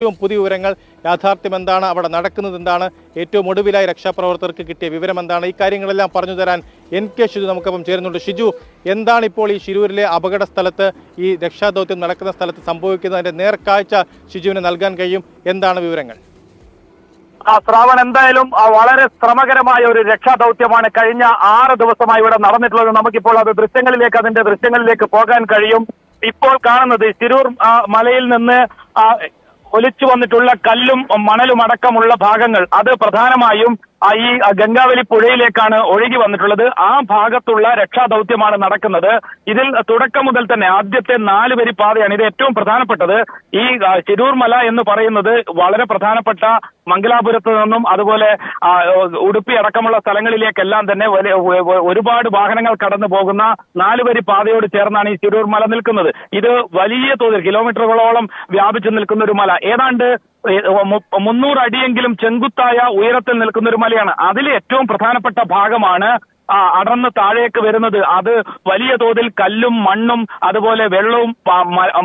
ഏറ്റവും പുതിയ വിവരങ്ങൾ യാഥാർത്ഥ്യം എന്താണ്? അവിടെ നടക്കുന്നത് എന്താണ്? ഏറ്റവും ഒടുവിലായി രക്ഷാപ്രവർത്തകർക്ക് കിട്ടിയ വിവരം എന്താണ്? ഈ കാര്യങ്ങളെല്ലാം പറഞ്ഞു തരാൻ എൻ കെ ഷിജു നമുക്കപ്പം ചേരുന്നുണ്ട്. ഷിജു എന്താണ് ഇപ്പോൾ ഈ ശിരൂരിലെ അപകട സ്ഥലത്ത് ഈ രക്ഷാദൗത്യം നടക്കുന്ന സ്ഥലത്ത് സംഭവിക്കുന്നതിന്റെ നേർക്കാഴ്ച ഷിജുവിന് നൽകാൻ കഴിയും? എന്താണ് വിവരങ്ങൾ? ആ ശ്രാവൺ എന്തായാലും വളരെ ശ്രമകരമായ ഒരു രക്ഷാദൗത്യമാണ് കഴിഞ്ഞ ആറ് ദിവസമായി ഇവിടെ നടന്നിട്ടുള്ളത്. നമുക്കിപ്പോൾ അത് ദൃശ്യങ്ങളിലേക്ക് അതിന്റെ ദൃശ്യങ്ങളിലേക്ക് പോകാൻ കഴിയും. ഇപ്പോൾ കാണുന്നത് ശിരൂർ മലയിൽ നിന്ന് ഒലിച്ചു വന്നിട്ടുള്ള കല്ലും മണലും അടക്കമുള്ള ഭാഗങ്ങൾ അത് പ്രധാനമായും ഈ ഗംഗാവലി പുഴയിലേക്കാണ് ഒഴുകി വന്നിട്ടുള്ളത്. ആ ഭാഗത്തുള്ള രക്ഷാദൗത്യമാണ് നടക്കുന്നത്. ഇതിൽ തുടക്കം മുതൽ തന്നെ ആദ്യത്തെ നാല് വരി പാതയാണ് ഇത് ഏറ്റവും പ്രധാനപ്പെട്ടത്. ഈ ചിരൂർമല എന്ന് പറയുന്നത് വളരെ പ്രധാനപ്പെട്ട മംഗലാപുരത്ത് നിന്നും അതുപോലെ ഉടുപ്പി അടക്കമുള്ള സ്ഥലങ്ങളിലേക്കെല്ലാം തന്നെ ഒരുപാട് വാഹനങ്ങൾ കടന്നു പോകുന്ന നാല് വരി പാതയോട് ചേർന്നാണ് ഈ ചിരൂർ മല നിൽക്കുന്നത്. ഇത് വലിയ തോതിൽ കിലോമീറ്ററുകളോളം വ്യാപിച്ചു നിൽക്കുന്ന ഒരു മല. ഏതാണ്ട് മുന്നൂറ് അടിയെങ്കിലും ചെങ്കുത്തായ ഉയരത്തിൽ നിൽക്കുന്ന ഒരു മലയാണ്. അതിൽ ഏറ്റവും പ്രധാനപ്പെട്ട ഭാഗമാണ് ആ, അടർന്ന് താഴേക്ക് വരുന്നത്. അത് വലിയ തോതിൽ കല്ലും മണ്ണും അതുപോലെ വെള്ളവും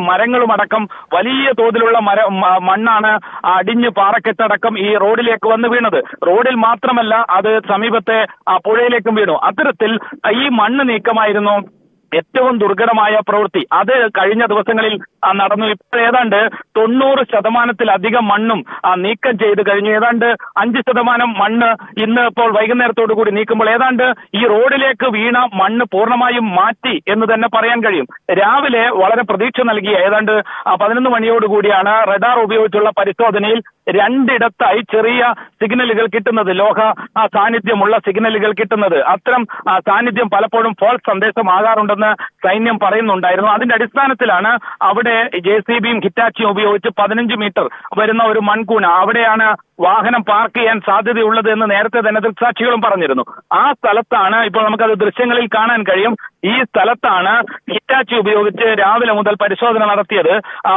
മരങ്ങളും അടക്കം വലിയ തോതിലുള്ള മര മണ്ണാണ് അടിഞ്ഞ് പാറക്കെട്ടടക്കം ഈ റോഡിലേക്ക് വന്ന് വീണത്. റോഡിൽ മാത്രമല്ല അത് സമീപത്തെ പുഴയിലേക്കും വീണു. അത്തരത്തിൽ ഈ മണ്ണ് നീക്കമായിരുന്നു ഏറ്റവും ദുർഘടമായ പ്രവൃത്തി. അത് കഴിഞ്ഞ ദിവസങ്ങളിൽ നടന്നു. ഇപ്പോൾ ഏതാണ്ട് തൊണ്ണൂറ് ശതമാനത്തിലധികം മണ്ണും നീക്കം ചെയ്ത് കഴിഞ്ഞു. ഏതാണ്ട് അഞ്ച് ശതമാനം മണ്ണ് ഇന്ന് ഇപ്പോൾ വൈകുന്നേരത്തോടു കൂടി നീക്കുമ്പോൾ ഏതാണ്ട് ഈ റോഡിലേക്ക് വീണ മണ്ണ് പൂർണമായും മാറ്റി എന്ന് തന്നെ പറയാൻ കഴിയും. രാവിലെ വളരെ പ്രതീക്ഷ നൽകിയ ഏതാണ്ട് പതിനൊന്ന് മണിയോടുകൂടിയാണ് റഡാർ ഉപയോഗിച്ചുള്ള പരിശോധനയിൽ രണ്ടിടത്തായി ചെറിയ സിഗ്നലുകൾ കിട്ടുന്നത്. ലോഹ സാന്നിധ്യമുള്ള സിഗ്നലുകൾ കിട്ടുന്നത്. അത്തരം സാന്നിധ്യം പലപ്പോഴും ഫോൾസ് സന്ദേശമാകാറുണ്ടെന്ന് സൈന്യം പറയുന്നുണ്ടായിരുന്നു. അതിന്റെ അടിസ്ഥാനത്തിലാണ് അവിടെ ജെ സി ബിയും ഹിറ്റാച്ചിയും ഉപയോഗിച്ച് പതിനഞ്ച് മീറ്റർ വരുന്ന ഒരു മൺകൂന. അവിടെയാണ് വാഹനം പാർക്ക് ചെയ്യാൻ സാധ്യതയുള്ളത് എന്ന് നേരത്തെ തന്നെ ദൃക്സാക്ഷികളും പറഞ്ഞിരുന്നു. ആ സ്ഥലത്താണ് ഇപ്പോൾ നമുക്കത് ദൃശ്യങ്ങളിൽ കാണാൻ കഴിയും. ഈ സ്ഥലത്താണ് ഹിറ്റാച്ചി ഉപയോഗിച്ച് രാവിലെ മുതൽ പരിശോധന നടത്തിയത്.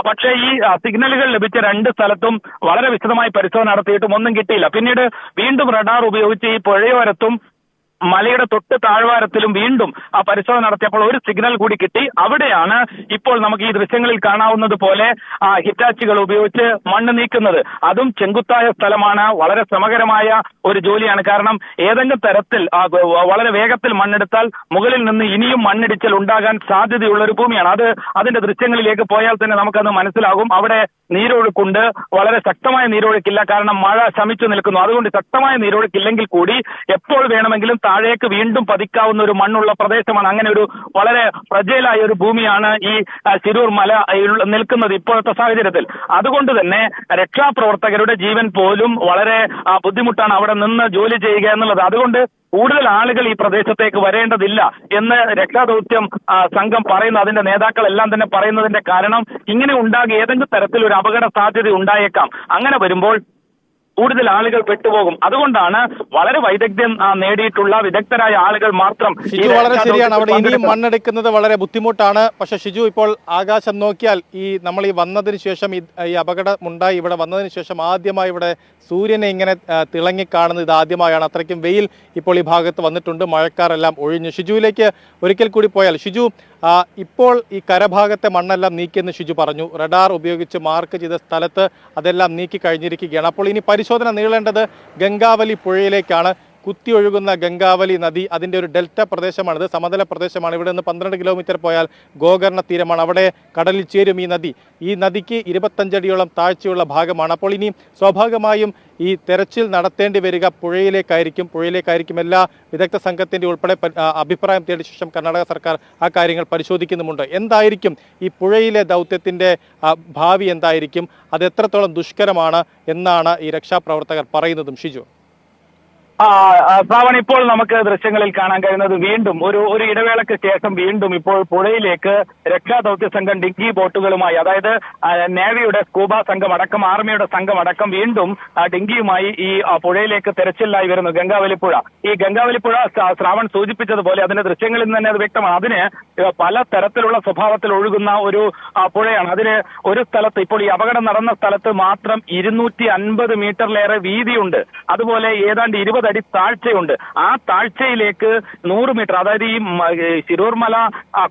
പക്ഷേ ഈ സിഗ്നലുകൾ ലഭിച്ച രണ്ട് സ്ഥലത്തും വളരെ വിശദമായി പരിശോധന നടത്തിയിട്ടും ഒന്നും കിട്ടിയില്ല. പിന്നീട് വീണ്ടും റഡാർ ഉപയോഗിച്ച് ഈ പുഴയോരത്തും മലയുടെ തൊട്ട് താഴ്വാരത്തിലും വീണ്ടും ആ പരിശോധന നടത്തിയപ്പോൾ ഒരു സിഗ്നൽ കൂടി കിട്ടി. അവിടെയാണ് ഇപ്പോൾ നമുക്ക് ഈ ദൃശ്യങ്ങളിൽ കാണാവുന്നത് പോലെ ആ ഹിറ്റാച്ചുകൾ ഉപയോഗിച്ച് മണ്ണ് നീക്കുന്നത്. അതും ചെങ്കുത്തായ സ്ഥലമാണ്. വളരെ ശ്രമകരമായ ഒരു ജോലിയാണ്. കാരണം ഏതെങ്കിലും തരത്തിൽ വളരെ വേഗത്തിൽ മണ്ണെടുത്താൽ മുകളിൽ നിന്ന് ഇനിയും മണ്ണിടിച്ചൽ ഉണ്ടാകാൻ സാധ്യതയുള്ള ഒരു ഭൂമിയാണ്. അത് അതിന്റെ ദൃശ്യങ്ങളിലേക്ക് പോയാൽ തന്നെ നമുക്കത് മനസ്സിലാകും. അവിടെ നീരൊഴുക്കുണ്ട്. വളരെ ശക്തമായ നീരൊഴുക്കില്ല. കാരണം മഴ ശമിച്ചു നിൽക്കുന്നു. അതുകൊണ്ട് ശക്തമായ നീരൊഴുക്കില്ലെങ്കിൽ കൂടി എപ്പോൾ വേണമെങ്കിലും താഴേക്ക് വീണ്ടും പതിക്കാവുന്ന ഒരു മണ്ണുള്ള പ്രദേശമാണ്. അങ്ങനെ ഒരു വളരെ പ്രജയിലായ ഒരു ഭൂമിയാണ് ഈ ശിരൂർ മല നിൽക്കുന്നത് ഇപ്പോഴത്തെ സാഹചര്യത്തിൽ. അതുകൊണ്ട് തന്നെ രക്ഷാപ്രവർത്തകരുടെ ജീവൻ പോലും വളരെ ബുദ്ധിമുട്ടാണ് അവിടെ നിന്ന് ജോലി ചെയ്യുക എന്നുള്ളത്. അതുകൊണ്ട് കൂടുതൽ ആളുകൾ ഈ പ്രദേശത്തേക്ക് വരേണ്ടതില്ല എന്ന് രക്ഷാദൗത്യം സംഘം പറയുന്ന. അതിന്റെ നേതാക്കളെല്ലാം തന്നെ പറയുന്നതിന്റെ കാരണം ഇങ്ങനെ ഉണ്ടാകുക ഏതെങ്കിലും തരത്തിൽ ഒരു അപകട സാധ്യത ഉണ്ടായേക്കാം. അങ്ങനെ വരുമ്പോൾ കൂടുതൽ ആളുകൾ പെട്ടുപോകും. അതുകൊണ്ടാണ് വളരെ വൈദഗ്ധ്യം നേടിയിട്ടുള്ള വിദഗ്ധരായ ആളുകൾ മാത്രം ഷിജു വളരെ ശരിയാണ്. അവിടെ ഇനിയും. മണ്ണെടുക്കുന്നത് വളരെ ബുദ്ധിമുട്ടാണ്. പക്ഷെ ഷിജു ഇപ്പോൾ ആകാശം നോക്കിയാൽ ഈ നമ്മൾ ഈ വന്നതിന് ശേഷം ഈ അപകടമുണ്ടായി. ഇവിടെ വന്നതിന് ശേഷം ആദ്യമായി ഇവിടെ സൂര്യനെ ഇങ്ങനെ തിളങ്ങി കാണുന്നത് ഇത് ആദ്യമായാണ്. അത്രയ്ക്കും വെയിൽ ഇപ്പോൾ ഈ ഭാഗത്ത് വന്നിട്ടുണ്ട്. മഴക്കാരെല്ലാം ഒഴിഞ്ഞു. ഷിജുവിലേക്ക് ഒരിക്കൽ കൂടി പോയാൽ ഷിജു ഇപ്പോൾ ഈ കരഭാഗത്തെ മണ്ണെല്ലാം നീക്കിയെന്ന് ഷിജു പറഞ്ഞു. റഡാർ ഉപയോഗിച്ച് മാർക്ക് ചെയ്ത സ്ഥലത്ത് അതെല്ലാം നീക്കി കഴിഞ്ഞിരിക്കുകയാണ്. അപ്പോൾ ഇനി പരിശോധന നീളേണ്ടത് ഗംഗാവലി പുഴയിലേക്കാണ്. കുത്തിയൊഴുകുന്ന ഗംഗാവലി നദി അതിന്റെ ഒരു ഡെൽറ്റ പ്രദേശമാണിത്. സമതല പ്രദേശമാണ്. ഇവിടെ നിന്ന് പന്ത്രണ്ട് കിലോമീറ്റർ പോയാൽ ഗോകർണ തീരമാണ്. അവിടെ കടലിൽ ചേരും ഈ നദി. ഈ നദിക്ക് ഇരുപത്തഞ്ചടിയോളം താഴ്ചയുള്ള ഭാഗമാണ്. അപ്പോൾ ഇനി സ്വാഭാവികമായും ഈ തെരച്ചിൽ നടത്തേണ്ടി വരിക പുഴയിലേക്കായിരിക്കും. പുഴയിലേക്കായിരിക്കും എല്ലാ വിദഗ്ധ സംഘത്തിന്റെ ഉൾപ്പെടെ അഭിപ്രായം തേടിയ ശേഷം കർണാടക സർക്കാർ ആ കാര്യങ്ങൾ പരിശോധിക്കുന്നുമുണ്ട്. എന്തായിരിക്കും ഈ പുഴയിലെ ദൗത്യത്തിന്റെ ഭാവി എന്തായിരിക്കും? അത് എത്രത്തോളം ദുഷ്കരമാണ് എന്നാണ് ഈ രക്ഷാപ്രവർത്തകർ പറയുന്നതും. ഷിജു. ശ്രാവൺ ഇപ്പോൾ നമുക്ക് ദൃശ്യങ്ങളിൽ കാണാൻ കഴിയുന്നത് വീണ്ടും ഒരു ഒരു ഇടവേളയ്ക്ക് ശേഷം വീണ്ടും ഇപ്പോൾ പുഴയിലേക്ക് രക്ഷാദൗത്യ സംഘം ഡിങ്കി ബോട്ടുകളുമായി അതായത് നേവിയുടെ സ്കൂബ സംഘം അടക്കം ആർമിയുടെ സംഘം അടക്കം വീണ്ടും ഡിങ്കിയുമായി ഈ പുഴയിലേക്ക് തെരച്ചിലായി വരുന്നു ഗംഗാവലിപ്പുഴ. ഈ ഗംഗാവലിപ്പുഴ ശ്രാ- ശ്രാവൺ സൂചിപ്പിച്ചതുപോലെ അതിന്റെ ദൃശ്യങ്ങളിൽ തന്നെ അത് വ്യക്തമാണ്. അതിന് പല തരത്തിലുള്ള സ്വഭാവത്തിൽ ഒഴുകുന്ന ഒരു പുഴയാണ്. അതിന് ഒരു സ്ഥലത്ത് ഇപ്പോൾ ഈ അപകടം നടന്ന സ്ഥലത്ത് മാത്രം ഇരുന്നൂറ്റി അൻപത് മീറ്ററിലേറെ വീതിയുണ്ട്. അതുപോലെ ഏതാണ്ട് ഇരുപത് അടി താഴ്ചയുണ്ട്. ആ താഴ്ചയിലേക്ക് നൂറ് മീറ്റർ അതായത് ഈ ശിരൂർമല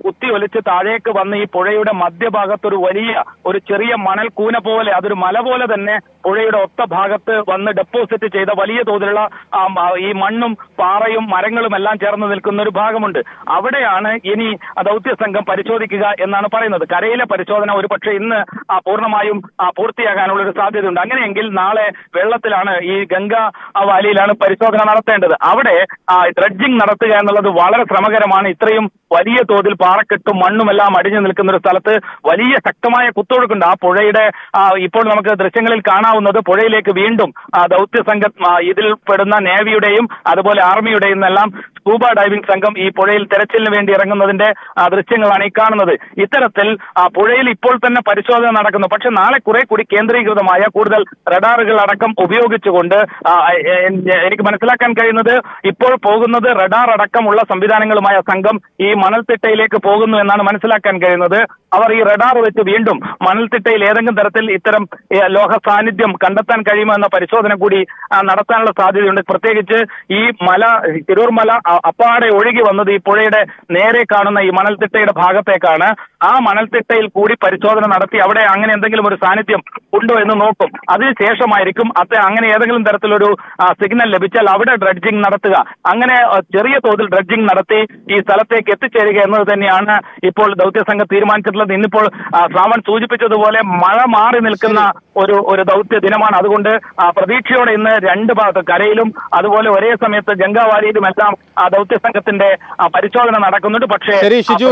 കുത്തി ഒലിച്ച് താഴേക്ക് വന്ന് ഈ പുഴയുടെ മധ്യഭാഗത്ത് ഒരു വലിയ ഒരു ചെറിയ മണൽ കൂന പോലെ അതൊരു മല പോലെ തന്നെ പുഴയുടെ ഒത്ത ഭാഗത്ത് വന്ന് ഡെപ്പോസിറ്റ് ചെയ്ത വലിയ തോതിലുള്ള ഈ മണ്ണും പാറയും മരങ്ങളും എല്ലാം ചേർന്ന് നിൽക്കുന്ന ഒരു ഭാഗമുണ്ട്. അവിടെയാണ് ഇനി ദൗത്യ സംഘം പരിശോധിക്കുക എന്നാണ് പറയുന്നത്. കരയിലെ പരിശോധന ഒരു പക്ഷേ ഇന്ന് പൂർണമായും പൂർത്തിയാകാനുള്ള ഒരു സാധ്യതയുണ്ട്. അങ്ങനെയെങ്കിൽ നാളെ വെള്ളത്തിലാണ് ഈ ഗംഗാ വാലിയിലാണ് പരിശോധന നടത്തേണ്ടത്. അവിടെ ഡ്രഡ്ജിംഗ് നടത്തുക എന്നുള്ളത് വളരെ ശ്രമകരമാണ്. ഇത്രയും വലിയ തോതിൽ പാറക്കെട്ടും മണ്ണുമെല്ലാം അടിഞ്ഞു നിൽക്കുന്ന ഒരു സ്ഥലത്ത് വലിയ ശക്തമായ കുത്തൊഴുക്കുണ്ട്. ആ പുഴയുടെ ഇപ്പോൾ നമുക്ക് ദൃശ്യങ്ങളിൽ കാണാവുന്നത് പുഴയിലേക്ക് വീണ്ടും ദൗത്യ സംഘം ഇതിൽ പെടുന്ന നേവിയുടെയും അതുപോലെ ആർമിയുടെയും എല്ലാം സ്കൂബ ഡൈവിംഗ് സംഘം ഈ പുഴയിൽ തെരച്ചിലിന് വേണ്ടി ഇറങ്ങുന്നതിന്റെ ദൃശ്യങ്ങളാണ് ഈ കാണുന്നത്. ഇത്തരത്തിൽ പുഴയിൽ ഇപ്പോൾ തന്നെ പരിശോധന നടക്കുന്നു. പക്ഷെ നാളെ കുറെ കൂടി കേന്ദ്രീകൃതമായ കൂടുതൽ റഡാറുകൾ അടക്കം ഉപയോഗിച്ചുകൊണ്ട് എനിക്ക് മനസ്സിലാക്കാൻ കഴിയുന്നത് ഇപ്പോൾ പോകുന്നത് റഡാർ അടക്കമുള്ള സംവിധാനങ്ങളുമായ സംഘം ഈ മണൽത്തിട്ടയിലേക്ക് പോകുന്നു എന്നാണ് മനസ്സിലാക്കാൻ കഴിയുന്നത്. അവർ ഈ റഡാർ വെച്ച് വീണ്ടും മണൽത്തിട്ടയിൽ ഏതെങ്കിലും തരത്തിൽ ഇത്തരം ലോഹ സാന്നിധ്യം കണ്ടെത്താൻ കഴിയുമോ എന്ന പരിശോധന കൂടി നടത്താനുള്ള സാധ്യതയുണ്ട്. പ്രത്യേകിച്ച് ഈ മല തിരൂർ മല അപ്പാടെ ഒഴുകി വന്നത് ഈ പുഴയുടെ നേരെ കാണുന്ന ഈ മണൽത്തിട്ടയുടെ ഭാഗത്തേക്കാണ്. ആ മണൽത്തിട്ടയിൽ കൂടി പരിശോധന നടത്തി അവിടെ അങ്ങനെ എന്തെങ്കിലും ഒരു സാന്നിധ്യം ഉണ്ടോ എന്ന് നോക്കും. അതിനുശേഷമായിരിക്കും അത് അങ്ങനെ ഏതെങ്കിലും തരത്തിലൊരു സിഗ്നൽ ലഭിച്ചാൽ അവിടെ ഡ്രഡ്ജിംഗ് നടത്തുക. അങ്ങനെ ചെറിയ തോതിൽ ഡ്രഡ്ജിംഗ് നടത്തി ഈ സ്ഥലത്തേക്ക് എത്തിച്ചേരുക എന്നത് തന്നെയാണ് ഇപ്പോൾ ദൗത്യസംഘം തീരുമാനിച്ചിട്ടുള്ളത്. ഇന്നിപ്പോൾ ശ്രാവൺ സൂചിപ്പിച്ചതുപോലെ മഴ മാറി നിൽക്കുന്ന ഒരു ഒരു ദൗത്യ ദിനമാണ്. അതുകൊണ്ട് പ്രതീക്ഷയോടെ ഇന്ന് രണ്ട് ഭാഗത്ത് കരയിലും അതുപോലെ ഒരേ സമയത്ത് ഗംഗാവാലിയിലും എല്ലാം ആ ദൗത്യസംഘത്തിന്റെ പരിശോധന നടക്കുന്നുണ്ട്. പക്ഷേ ശരി ഷിജു